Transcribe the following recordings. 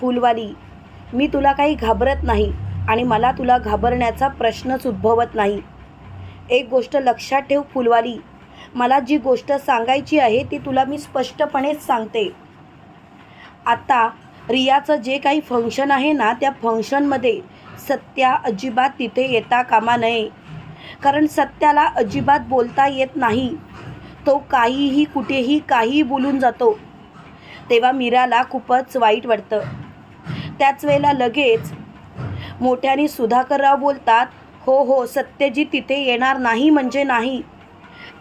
फुलवाली. मी तुला काही घाबरत नाही आणि मला तुला घाबरण्याचा प्रश्नच उद्भवत नाही. एक गोष्ट लक्षात ठेव फुलवाली. मला जी गोष्ट सांगायची आहे ती तुला मी स्पष्टपणेच सांगते. आता रियाचं जे काही फंक्शन आहे ना त्या फंक्शनमध्ये सत्या अजिबात तिथे येता कामा नये. कारण सत्याला अजिबात बोलता येत नाही. तो काहीही कुठेही काहीही बोलून जातो. तेव्हा मीराला खूपच वाईट वाटतं. त्याच वेळेला लगेच मोठ्याने सुधाकरराव बोलतात हो हो सत्यजित तिथे येणार नाही म्हणजे नाही.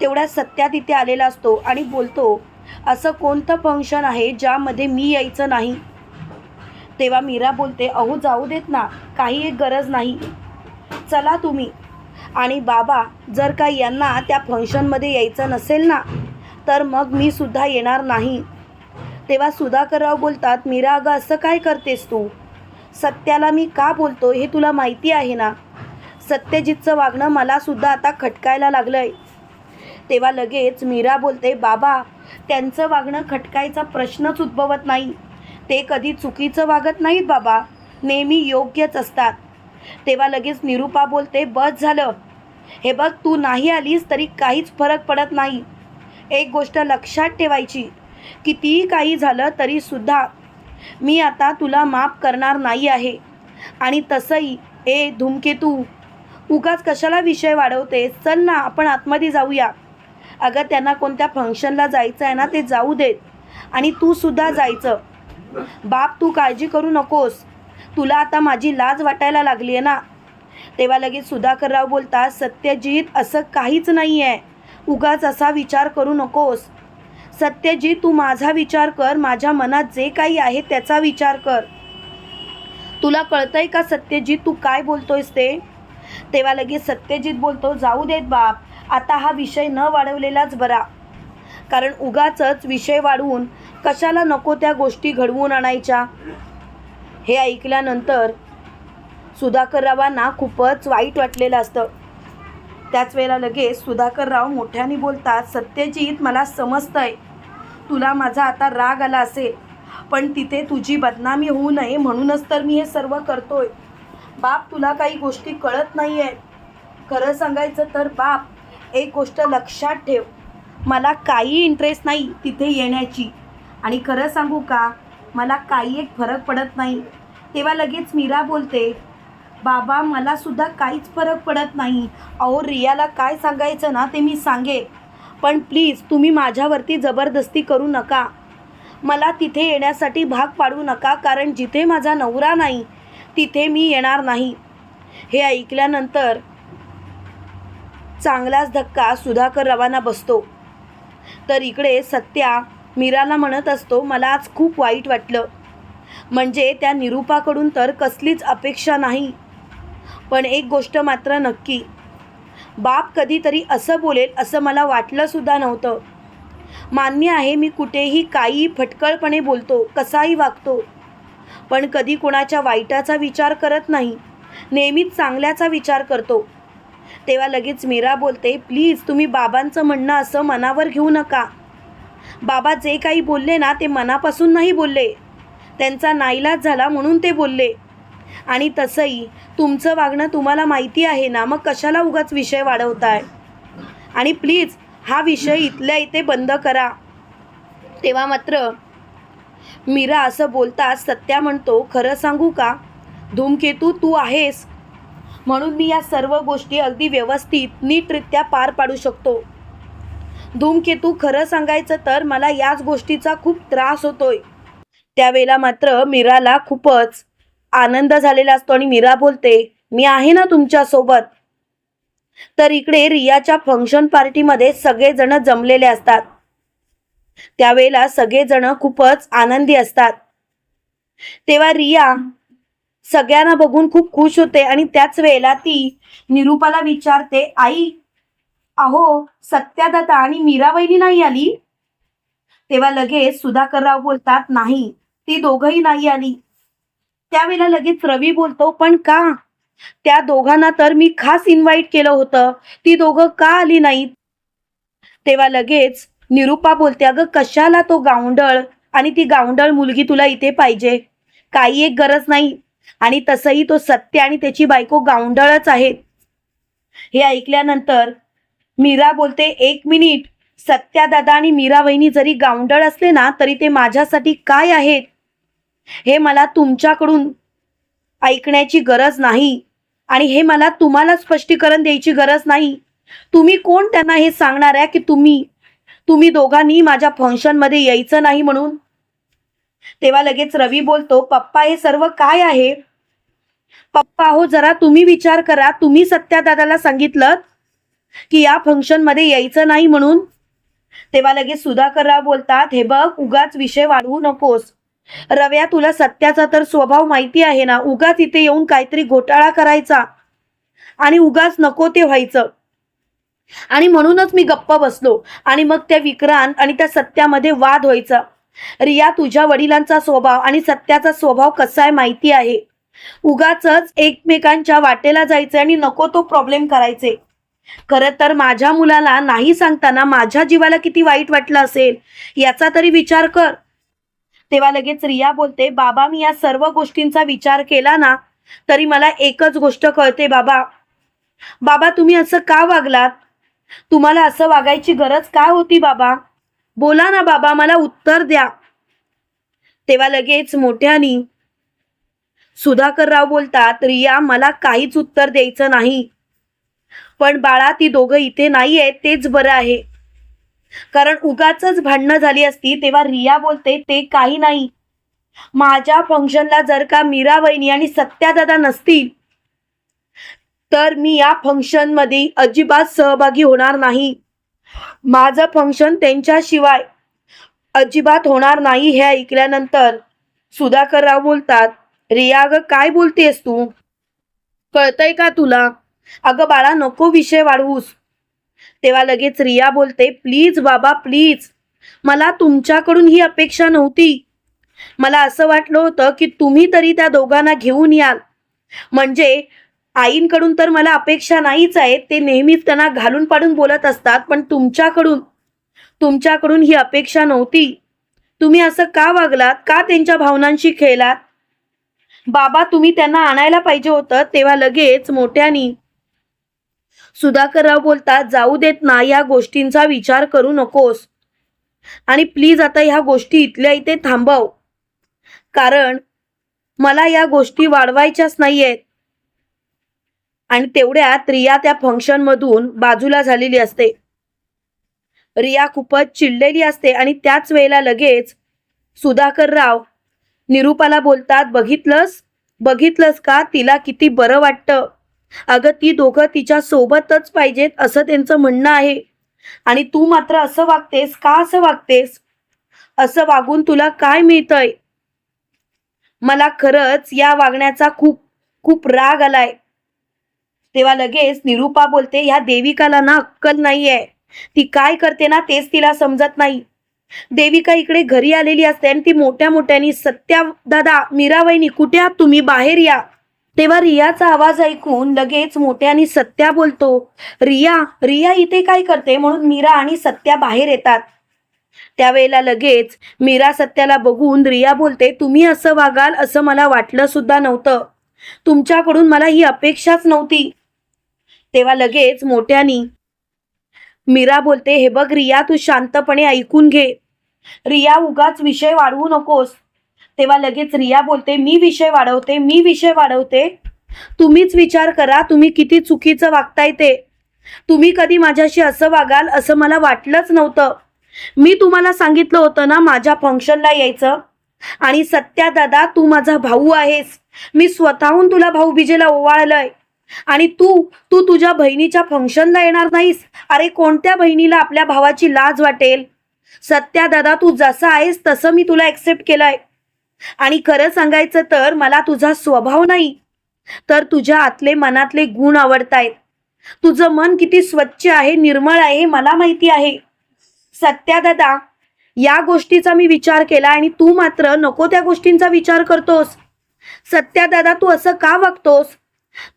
तेवढ्या सत्या तिथे आलेला असतो आणि बोलतो असं कोणतं फंक्शन आहे ज्यामध्ये मी यायचं नाही? तेव्हा मीरा बोलते अहो जाऊ देत ना काही एक गरज नाही. चला तुम्ही. आणि बाबा जर का यांना त्या फंक्शनमध्ये यायचं नसेल ना तर मग मी सुद्धा येणार नाही. तेव्हा सुधाकरराव बोलतात मीरा अगं असं काय करतेस तू? सत्याला मी का बोलतो हे तुला माहिती आहे ना? सत्यजितचं वागणं मलासुद्धा आता खटकायला लागलं आहे तेव्हा लगेच मीरा बोलते बाबा त्यांचं वागणं खटकायचा प्रश्नच उद्भवत नाही. ते कधी चुकीचं वागत नाहीत बाबा. नेहमी योग्यच असतात. तेव्हा लगेच निरूपा बोलते बस झालं. हे बघ तू नाही आलीस तरी काहीच फरक पडत नाही. एक गोष्ट लक्षात ठेवायची. कितीही काही झालं तरीसुद्धा मी आता तुला माफ करणार नाही आहे. आणि तसंही ए धूमकेतू उगाच कशाला विषय वाढवते? चल ना आपण आतमध्ये जाऊया. अगं त्यांना कोणत्या फंक्शनला जायचं आहे ना ते जाऊ देत. आणि तू सुद्धा जायचं. बाप तू काळजी करू नकोस. तुला आता माझी लाज वाटायला लागली आहे ना. तेव्हा लगेच सुधाकरराव बोलतात सत्यजित असं काहीच नाही आहे उगाच असा विचार करू नकोस. सत्यजी तू माझा विचार कर. माझ्या मनात जे काही आहे त्याचा विचार कर. तुला कळतंय का सत्यजीत तू काय बोलतोयस ते? तेव्हा लगेच सत्यजित बोलतो जाऊ देत बाप आता हा विषय न वाढवलेलाच बरा. कारण उगाचच विषय वाढवून कशाला नको त्या गोष्टी घडवून आणायच्या? हे ऐकल्यानंतर सुधाकररावांना खूपच वाईट वाटलेलं असतं. त्याच वेळेला लगेच सुधाकरराव मोठ्याने बोलतात सत्यजित मला समजतंय. तुला माझा आता राग आला असेल पण तिथे तुझी बदनामी होऊ नये म्हणूनच तर मी हे सर्व करतोय. बाप तुला काही गोष्टी कळत नाही आहेत खरं सांगायचं तर बाप एक गोष्ट लक्षात ठेव. मला काही इंटरेस्ट नाही तिथे येण्याची. आणि खरं सांगू का मला काही एक फरक पडत नाही. तेव्हा लगेच मीरा बोलते बाबा मलासुद्धा काहीच फरक पडत नाही. अहो रियाला काय सांगायचं ना ते मी सांगेन. पण प्लीज तुम्ही माझ्यावरती जबरदस्ती करू नका. मला तिथे येण्यासाठी भाग पाडू नका कारण जिथे माझा नवरा नाही तिथे मी येणार नाही. हे ऐकल्यानंतर चांगलाच धक्का सुधाकर रवाना बसतो. तर इकडे सत्या मीराला म्हणत असतो मला आज खूप वाईट वाटलं. म्हणजे त्या निरूपाकडून तर कसलीच अपेक्षा नाही. पण एक गोष्ट मात्र नक्की बाप कधीतरी असं बोलेल असं मला वाटलंसुद्धा नव्हतं. मान्य आहे मी कुठेही काही फटकळपणे बोलतो कसाही वागतो. पण कधी कोणाच्या वाईटाचा विचार करत नाही नेहमीच चांगल्याचा विचार करतो. तेव्हा लगेच मीरा बोलते प्लीज तुम्ही बाबांचं म्हणणं असं मनावर घेऊ नका. बाबा जे काही बोलले ना ते मनापासून नाही बोलले. त्यांचा नाईलाज झाला म्हणून ते बोलले. आणि तसंही तुमचं वागणं तुम्हाला माहिती आहे ना मग कशाला उगाच विषय वाढवताय? आणि प्लीज हा विषय इथल्या इथे बंद करा. तेव्हा मात्र मीरा असं बोलताच सत्या म्हणतो खरं सांगू का? धूमकेतू तू आहेस. म्हणून मी या सर्व गोष्टी अगदी व्यवस्थित नीटरित्या पार पाडू शकतो. धूमकेतू खरं सांगायचं तर मला याच गोष्टीचा खूप त्रास होतोय. त्यावेळेला मात्र मीराला खूपच आनंद झालेला असतो आणि मीरा बोलते मी आहे ना तुमच्यासोबत. तर इकडे रियाच्या फंक्शन पार्टीमध्ये सगळेजण जमलेले असतात. त्यावेळेला सगळेजण खूपच आनंदी असतात. तेव्हा रिया सगळ्यांना बघून खूप खुश होते आणि त्याच वेळेला ती निरूपाला विचारते आई अहो सत्यादाता आणि मीराबाईनी नाही आली? तेव्हा लगेच सुधाकरराव बोलतात नाही ती दोघंही नाही आली. त्यावेळेला लगेच रवी बोलतो पण का? त्या दोघांना तर मी खास इन्व्हाइट केलं होतं. ती दोघं का आली नाहीत? तेव्हा लगेच निरुपा बोलते अगं कशाला तो गावंडळ आणि ती गावंडळ मुलगी तुला इथे पाहिजे. काही एक गरज नाही. आणि तसंही तो सत्य आणि त्याची बायको गावंडळच आहेत. हे ऐकल्यानंतर मीरा बोलते एक मिनिट. सत्या दादा आणि मीरा वहिनी जरी गावंडळ असले ना तरी ते माझ्यासाठी काय आहेत? हे मला तुमच्याकडून ऐकण्याची गरज नाही आणि हे मला तुम्हाला स्पष्टीकरण द्यायची गरज नाही. तुम्ही कोण त्यांना हे सांगणार आहे की तुम्ही तुम्ही दोघांनी माझ्या फंक्शनमध्ये यायचं नाही म्हणून? तेव्हा लगेच रवी बोलतो पप्पा हे सर्व काय आहे? पप्पा हो जरा तुम्ही विचार करा. तुम्ही सत्या दादाला सांगितलं की या फंक्शनमध्ये यायचं नाही म्हणून? तेव्हा लगेच सुधाकरराव बोलतात हे बघ उगाच विषय वाढवू नकोस. रव्या तुला सत्याचा तर स्वभाव माहिती आहे ना? उगाच इथे येऊन काहीतरी घोटाळा करायचा. आणि उगाच नको ते व्हायचं. आणि म्हणूनच मी गप्प बसलो. आणि मग त्या विक्रांत आणि त्या सत्यामध्ये वाद व्हायचा. रिया तुझ्या वडिलांचा स्वभाव आणि सत्याचा स्वभाव कसा आहे माहिती आहे. उगाच एकमेकांच्या वाटेला जायचे आणि नको तो प्रॉब्लेम करायचे. खरं तर माझ्या मुलाला नाही सांगताना माझ्या जीवाला किती वाईट वाटलं असेल? याचा तरी विचार कर. तेव्हा लगेच रिया बोलते बाबा मी या सर्व गोष्टींचा विचार केला ना तरी मला एकच गोष्ट कळते बाबा. बाबा तुम्ही असं का वागलात? तुम्हाला असं वागायची गरज काय होती बाबा? बोला ना बाबा मला उत्तर द्या. तेव्हा लगेच मोठ्यानी सुधाकरराव बोलतात रिया मला काहीच उत्तर द्यायचं नाही. पण बाळा ती दोघं इथे नाही आहेत तेच बरं आहे. कारण उगाच भांडणं झाली असती तेव्हा रिया बोलते ते काही नाही. माझ्या फंक्शनला जर का मीरा वहिनी आणि सत्यादादा नसतील तर मी या फंक्शनमध्ये अजिबात सहभागी होणार नाही. माझं फंक्शन त्यांच्याशिवाय अजिबात होणार नाही हे ऐकल्यानंतर सुधाकरराव बोलतात रिया अगं काय बोलतेस तू? कळतंय का तुला? अगं बाळा नको विषय वाढवूस. तेव्हा लगेच रिया बोलते प्लीज बाबा प्लीज. मला तुमच्याकडून ही अपेक्षा नव्हती. मला असं वाटलं होतं की तुम्ही तरी त्या दोघांना घेऊन याल. म्हणजे आईंकडून तर मला अपेक्षा नाहीच आहे ते नेहमीच त्यांना घालून पाडून बोलत असतात पण तुमच्याकडून तुमच्याकडून ही अपेक्षा नव्हती. तुम्ही असं का वागलात? का त्यांच्या भावनांशी खेळलात? बाबा तुम्ही त्यांना आणायला पाहिजे होतं. तेव्हा लगेच मोठ्यानी सुधाकरराव बोलतात जाऊ देत ना या गोष्टींचा विचार करू नकोस. आणि प्लीज आता ह्या गोष्टी इथल्या इथे थांबव. कारण मला या गोष्टी वाढवायच्याच नाहीयेत. आणि तेवढ्यात रिया त्या फंक्शन मधून बाजूला झालेली असते. रिया खूपच चिडलेली असते आणि त्याच वेळेला लगेच सुधाकरराव निरूपाला बोलतात बघितलंस? बघितलंस का? तिला किती बरं वाटतं. अगं ती दोघं तिच्या सोबतच पाहिजेत असं त्यांचं म्हणणं आहे. आणि तू मात्र असं वागतेस का असं वागतेस? असं वागून तुला काय मिळतंय? मला खरंच या वागण्याचा खूप खूप राग आलाय. तेव्हा लगेच निरूपा बोलते ह्या देविकाला ना अक्कल नाहीये. ती काय करते ना तेच तिला समजत नाही. देविका इकडे घरी आलेली असते आणि ती मोठ्या मोठ्यानी सत्या दादा मीराबाईनी कुठे आहात तुम्ही? बाहेर या. तेव्हा रियाचा आवाज ऐकून लगेच मोठ्यानी सत्या बोलतो रिया रिया इथे काय करते? म्हणून मीरा आणि सत्या बाहेर येतात. त्यावेळेला लगेच मीरा सत्याला बघून रिया बोलते तुम्ही असं वागाल असं मला वाटलं सुद्धा नव्हतं. तुमच्याकडून मला ही अपेक्षाच नव्हती. तेव्हा लगेच मोठ्यानी मीरा बोलते हे बघ रिया तू शांतपणे ऐकून घे. रिया उगाच विषय वाढवू नकोस. तेव्हा लगेच रिया बोलते मी विषय वाढवते मी विषय वाढवते. तुम्हीच विचार करा तुम्ही किती चुकीचं वागताय ते. तुम्ही कधी माझ्याशी असं वागाल असं मला वाटलंच नव्हतं. मी तुम्हाला सांगितलं होतं ना माझ्या फंक्शनला यायचं. आणि सत्या दादा तू माझा भाऊ आहेस. मी स्वतःहून तुला भाऊ बिजेला ओवाळलंय. आणि तू तू तुझ्या बहिणीच्या फंक्शनला येणार नाहीस. अरे कोणत्या बहिणीला आपल्या भावाची लाज वाटेल? सत्या दादा तू जसा आहेस तसं मी तुला ऍक्सेप्ट केलंय. आणि खरं सांगायचं तर मला तुझा स्वभाव नाही. तर तुझ्या आतले मनातले गुण आवडतायत. तुझं मन किती स्वच्छ आहे निर्मळ आहे हे मला माहिती आहे. सत्या दादा या गोष्टीचा मी विचार केला आणि तू मात्र नको त्या गोष्टींचा विचार करतोस. सत्या दादा तू असं का वागतोस?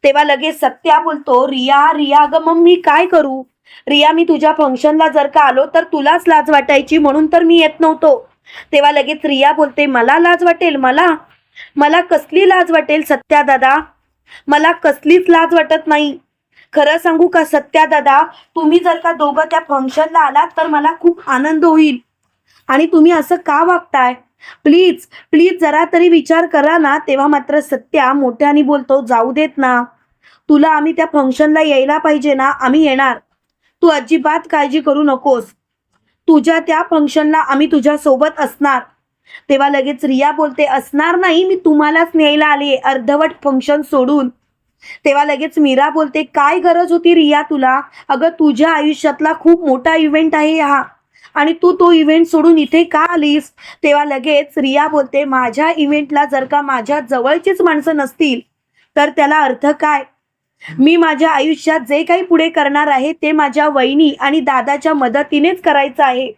तेव्हा लगेच सत्या बोलतो रिया रिया ग मग मी काय करू? रिया मी तुझ्या फंक्शनला जर का आलो तर तुलाच लाज वाटायची म्हणून तर मी येत नव्हतो. तेव्हा लगेच रिया बोलते मला लाज वाटेल मला. मला कसली लाज वाटेल सत्या दादा? मला कसलीच लाज वाटत नाही. खरं सांगू का सत्या दादा तुम्ही जर का दोघं त्या फंक्शनला आलात तर मला खूप आनंद होईल. आणि तुम्ही असं का वागताय? प्लीज प्लीज जरा तरी विचार करा ना तेव्हा मात्र सत्या मोठ्याने बोलतो जाऊ देत ना. तुला आम्ही त्या फंक्शनला यायला पाहिजे ना आम्ही येणार. तू अजिबात काळजी करू नकोस. तुझ्या त्या फंक्शनला आम्ही तुझ्या सोबत असणार. तेव्हा लगेच रिया बोलते असणार नाही मी तुम्हालाच न्यायला आले अर्धवट फंक्शन सोडून. तेव्हा लगेच मीरा बोलते काय गरज होती रिया तुला? अगं तुझ्या आयुष्यातला खूप मोठा इव्हेंट आहे हा. आणि तू तो इव्हेंट सोडून इथे का आलीस? तेव्हा लगेच रिया बोलते माझ्या इव्हेंटला जर का माझ्या जवळचीच माणसं नसतील तर त्याला अर्थ काय? मी माझ्या आयुष्यात जे काही पुढे करणार आहे ते माझ्या वहिनी आणि दादाच्या मदतीनेच करायचं आहे.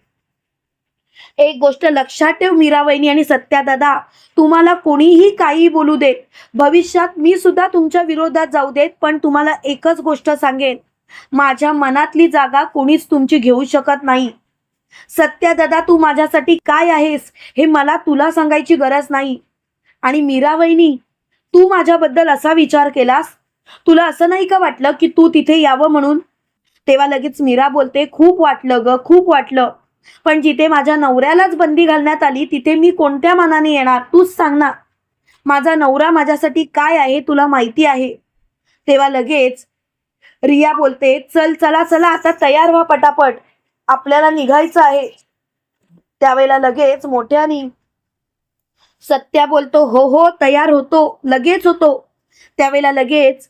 एक गोष्ट लक्षात ठेव मीरा वहिनी आणि सत्या दादा तुम्हाला कोणीही काही बोलू देत. भविष्यात मी सुद्धा तुमच्या विरोधात जाऊ देत पण तुम्हाला एकच गोष्ट सांगेन. माझ्या मनातली जागा कोणीच तुमची घेऊ शकत नाही. सत्या दादा तू माझ्यासाठी काय आहेस हे मला तुला सांगायची गरज नाही. आणि मीरा वहिनी तू माझ्याबद्दल असा विचार केलास तुला असं नाही का वाटलं की तू तिथे यावं म्हणून? तेव्हा लगेच मीरा बोलते खूप वाटलं ग खूप वाटलं. पण जिथे माझ्या नवऱ्यालाच बंदी घालण्यात आली तिथे मी कोणत्या मनाने येणार? तूच सांग ना. माझा नवरा माझ्यासाठी काय आहे तुला माहिती आहे. तेव्हा लगेच रिया बोलते चल चला चला आता तयार व्हा पटापट. आपल्याला निघायचं आहे. त्यावेळेला लगेच मोठ्यानी सत्या बोलतो हो हो तयार होतो. लगेच होतो. त्यावेळेला लगेच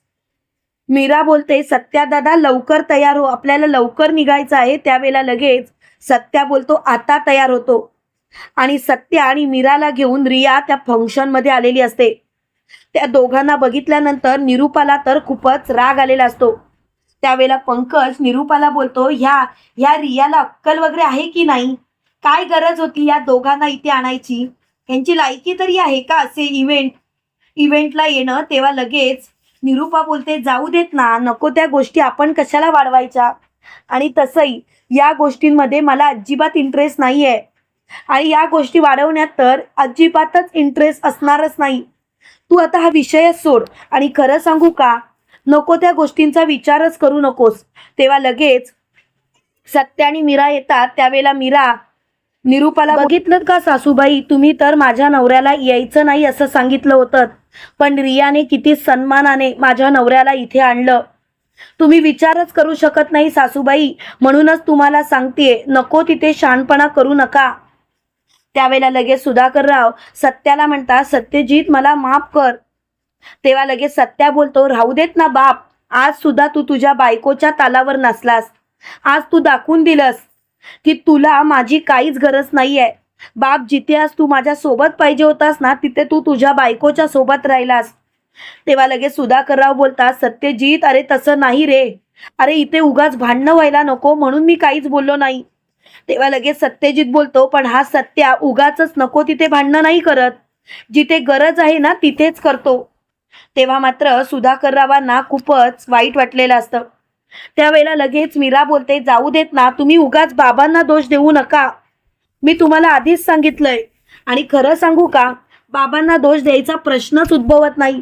मीरा बोलते सत्या दादा लवकर तयार हो. आपल्याला लवकर निघायचं आहे. त्यावेळेला लगेच सत्या बोलतो आता तयार होतो. आणि सत्या आणि मीराला घेऊन रिया त्या फंक्शनमध्ये आलेली असते. त्या दोघांना बघितल्यानंतर निरूपाला तर खूपच राग आलेला असतो. त्यावेळेला पंकज निरूपाला बोलतो ह्या ह्या रियाला अक्कल वगैरे आहे की नाही? काय गरज होती या दोघांना इथे आणायची? यांची लायकी तरी आहे का असे इव्हेंट? इव्हेंटला येणं तेव्हा लगेच निरूपा बोलते जाऊ देत ना नको त्या गोष्टी आपण कशाला वाढवायच्या? आणि तसंही या गोष्टींमध्ये मला अजिबात इंटरेस्ट नाही आहे आणि या गोष्टी वाढवण्यात तर अजिबातच इंटरेस्ट असणारच नाही. तू आता हा विषयच सोड आणि खरं सांगू का? नको त्या गोष्टींचा विचारच करू नकोस. तेव्हा लगेच सत्य आणि मीरा येतात. त्यावेळेला मीरा निरूपाला बघितलं का सासूबाई? तुम्ही तर माझ्या नवऱ्याला यायचं नाही असं सांगितलं होतं. पण रियाने किती सन्मानाने माझ्या नवऱ्याला इथे आणलं. तुम्ही विचारच करू शकत नाही सासूबाई. म्हणूनच तुम्हाला सांगतेय नको तिथे शहाणपणा करू नका. त्यावेळेला लगेच सुधाकरराव सत्याला म्हणतात सत्यजीत मला माफ कर. तेव्हा लगेच सत्या बोलतो राहू देत ना बाप. आज सुद्धा तू तुझ्या बायकोच्या तालावर नसलास. आज तू दाखवून दिलंस. की तुला माझी काहीच गरज नाहीये. बाप जिथे आज तू माझ्या सोबत पाहिजे होतास ना तिथे तू तुझ्या बायकोच्या सोबत राहिलास. तेव्हा लगेच सुधाकरराव बोलतात सत्यजित अरे तसं नाही रे. अरे इथे उगाच भांडणं व्हायला नको म्हणून मी काहीच बोललो नाही. तेव्हा लगेच सत्यजित बोलतो पण हा सत्या उगाच नको तिथे भांडणं नाही करत. जिथे गरज आहे ना तिथेच करतो. तेव्हा मात्र सुधाकररावांना खूपच वाईट वाटलेलं असतं. त्यावेळेला लगेच मीरा बोलते जाऊ देत ना तुम्ही उगाच बाबांना दोष देऊ नका. मी तुम्हाला आधीच सांगितलंय. आणि खरं सांगू का बाबांना दोष द्यायचा प्रश्नच उद्भवत नाही.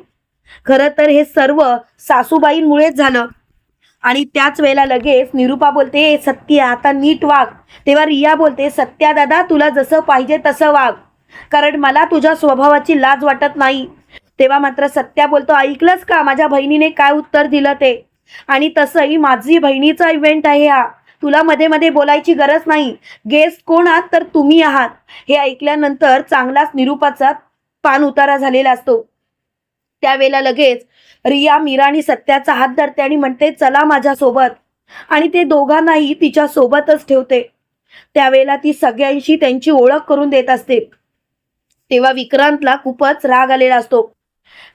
खरं तर हे सर्व सासूबाईंमुळेच झालं. आणि त्याच वेळेला लगेच निरूपा बोलते सत्या आता नीट वाघ तेव्हा रिया बोलते सत्या दादा तुला जसं पाहिजे तसं वाघ कारण मला तुझ्या स्वभावाची लाज वाटत नाही. तेव्हा मात्र सत्या बोलतो ऐकलंच का? माझ्या बहिणीने काय उत्तर दिलं ते? आणि तसंही माझी बहिणीचा इव्हेंट आहे हा. तुला मध्ये मध्ये बोलायची गरज नाही. गेस्ट कोण आहात तर तुम्ही आहात. हे ऐकल्यानंतर चांगलाच निरूपाचा पान उतारा झालेला असतो. त्यावेळेला लगेच रिया मीराणी सत्याचा हात धरते आणि म्हणते चला माझ्यासोबत. आणि ते दोघांनाही तिच्या सोबतच ठेवते. त्यावेळेला ती सगळ्यांशी त्यांची ओळख करून देत असते. तेव्हा विक्रांतला खूपच राग आलेला असतो.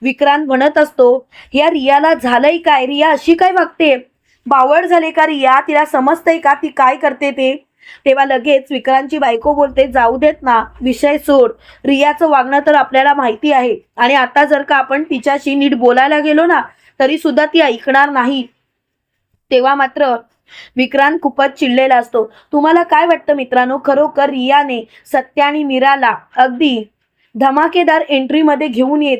विक्रांत म्हणत असतो या रियाला झालंय काय? रिया अशी काय वागते? बावळ झाले का रिया? तिला समजतंय का? ती काय करते ते? तेव्हा लगेच विक्रांतची बायको बोलते जाऊ देत ना विषय सोड. रियाचं वागणं तर आपल्याला माहिती आहे. आणि आता जर का आपण तिच्याशी नीट बोलायला गेलो ना तरी सुद्धा ती ऐकणार नाही. तेव्हा मात्र विक्रांत खूपच चिडलेला असतो. तुम्हाला काय वाटतं मित्रांनो? खरोखर रियाने सत्य आणि मीराला अगदी धमाकेदार एंट्रीमध्ये घेऊन येत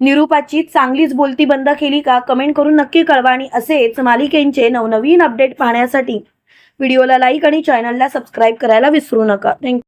निरूपाची चांगलीच बोलती बंद केली का कमेंट करून नक्की कळवा आणि असेच मालिकेंचे नवनवीन अपडेट पाहण्यासाठी व्हिडिओला लाईक आणि चॅनलला सबस्क्राईब करायला विसरू नका. थँक्यू